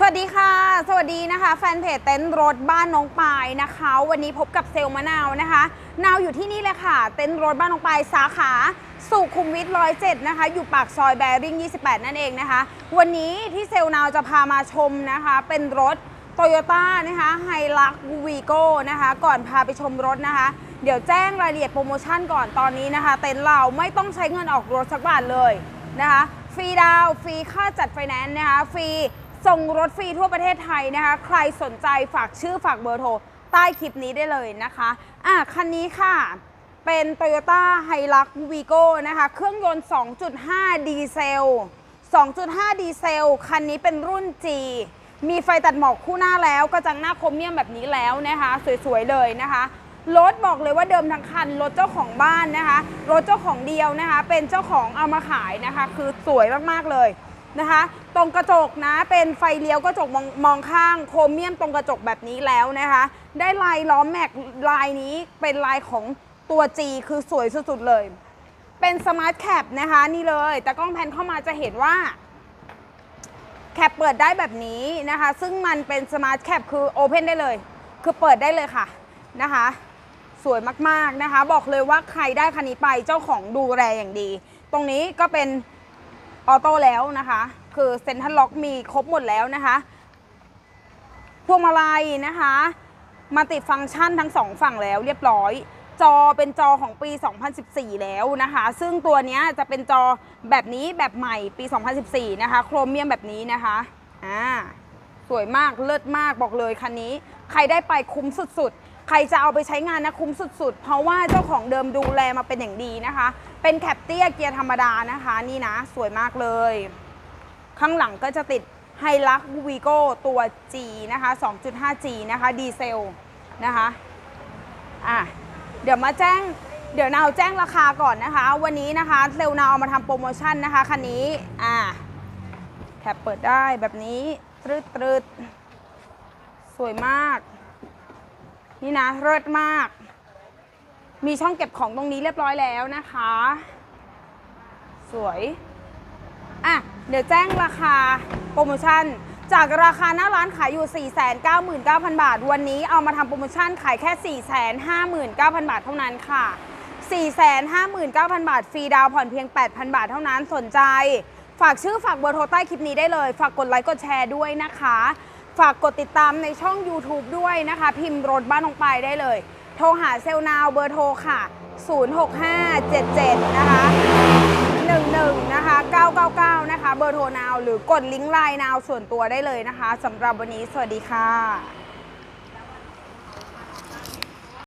สวัสดีค่ะ สวัสดีนะคะ แฟนเพจเต็นท์รถบ้านน้องปายนะคะ วันนี้พบกับเซลมะนาวนะคะ นาวอยู่ที่นี่เลยค่ะ เต็นท์รถบ้านน้องปายสาขาสุขุมวิทร้อยเจ็ดนะคะ อยู่ปากซอยแบริ่ง 28 นั่นเองนะคะ วันนี้ที่เซลนาวจะพามาชมนะคะ เป็นรถโตโยต้านะคะไฮลักวีโก้นะคะ ก่อนพาไปชมรถนะคะ เดี๋ยวแจ้งรายละเอียดโปรโมชั่นก่อนตอนนี้นะคะ เต็นท์เราไม่ต้องใช้เงินออกรถสักบาทเลยนะคะ ฟรีดาวฟรีค่าจัดไฟแนนซ์นะคะ ฟรี ส่งรถฟรีทั่วประเทศไทยนะคะ ใครสนใจฝากชื่อฝากเบอร์โทร ใต้คลิปนี้ได้เลยนะคะ อะคันนี้ค่ะ เป็น Toyota h i l u x Vigo นะคะ เครื่องยนต์ 2.5 ดีเซล 2.5 ดีเซล คันนี้เป็นรุ่น G มีไฟตัดหมอกคู่หน้าแล้วกระจังหน้าคมเมียมแบบนี้แล้วนะคะ สวยๆเลยนะคะรถบอกเลยว่าเดิมทั้งคันรถเจ้าของบ้านนะคะรถเจ้าของเดียวนะคะ เป็นเจ้าของเอามาขายนะคะ คือสวยมากๆเลย นะคะ ตรงกระจกนะเป็นไฟเลี้ยวกระจกมองมองข้างโครเมียมตรงกระจกแบบนี้แล้วนะคะ ได้ลายล้อมแม็กลายนี้เป็นลายของตัว G คือสวยสุดๆเลย เป็นสมาร์ทแคปนะคะนี่เลยแต่กล้องแพนเข้ามาจะเห็นว่าแคปเปิดได้แบบนี้นะคะ ซึ่งมันเป็นสมาร์ทแคปคือโอเพนได้เลย คือเปิดได้เลยค่ะนะคะ สวยมากๆนะคะ บอกเลยว่าใครได้คันนี้ไปเจ้าของดูแลอย่างดี ตรงนี้ก็เป็น ออโต้แล้วนะคะ คือเซ็นทรัลล็อกมีครบหมดแล้วนะคะ พวงมาลัยนะคะมาติดฟังก์ชันทั้งสองฝั่งแล้วเรียบร้อย จอเป็นจอของปี 2014 แล้วนะคะ ซึ่งตัวนี้จะเป็นจอแบบนี้แบบใหม่ปี 2014 นะคะ โครเมียมแบบนี้นะคะอ่าสวยมากเลิศมากบอกเลยคันนี้ ใครได้ไปคุ้มสุดๆ ใครจะเอาไปใช้งานนะคุ้มสุดๆ เพราะว่าเจ้าของเดิมดูแลมาเป็นอย่างดีนะคะ เป็นแคปเตียเกียร์ธรรมดานะคะ นี่นะ สวยมากเลย ข้างหลังก็จะติดไฮลักวีโก้ตัว G นะคะ 2.5G นะคะดีเซลนะคะ อะ เดี๋ยวมาแจ้ง เดี๋ยวนาวแจ้งราคาก่อนนะคะ วันนี้นะคะเซลลนาวเอามาทำโปรโมชั่นนะคะคันนี้ อะแคปเปิดได้แบบนี้ตรึดตรึดสวยมาก นี่นะเลิศมาก มีช่องเก็บของตรงนี้เรียบร้อยแล้วนะคะ สวยอะเดี๋ยวแจ้งราคาโปรโมชั่น จากราคาหน้าร้านขายอยู่ 499,000 บาท วันนี้เอามาทำโปรโมชั่นขายแค่ 459,000 บาทเท่านั้นค่ะ 459,000 บาท ฟรีดาวผ่อนเพียง 8,000 บาทเท่านั้นสนใจ ฝากชื่อฝากเบอร์โทรใต้คลิปนี้ได้เลย ฝากกดไลค์กดแชร์ด้วยนะคะ ฝากกดติดตามในช่อง YouTube ด้วยนะคะ พิมพ์รถบ้านลงไปได้เลย โทรหาเซลนาวเบอร์โทรค่ะ 06577 นะคะ 11 นะคะ 999 นะคะ เบอร์โทรนาว หรือกดลิงก์ไลน์นาวส่วนตัวได้เลยนะคะสำหรับวันนี้สวัสดีค่ะ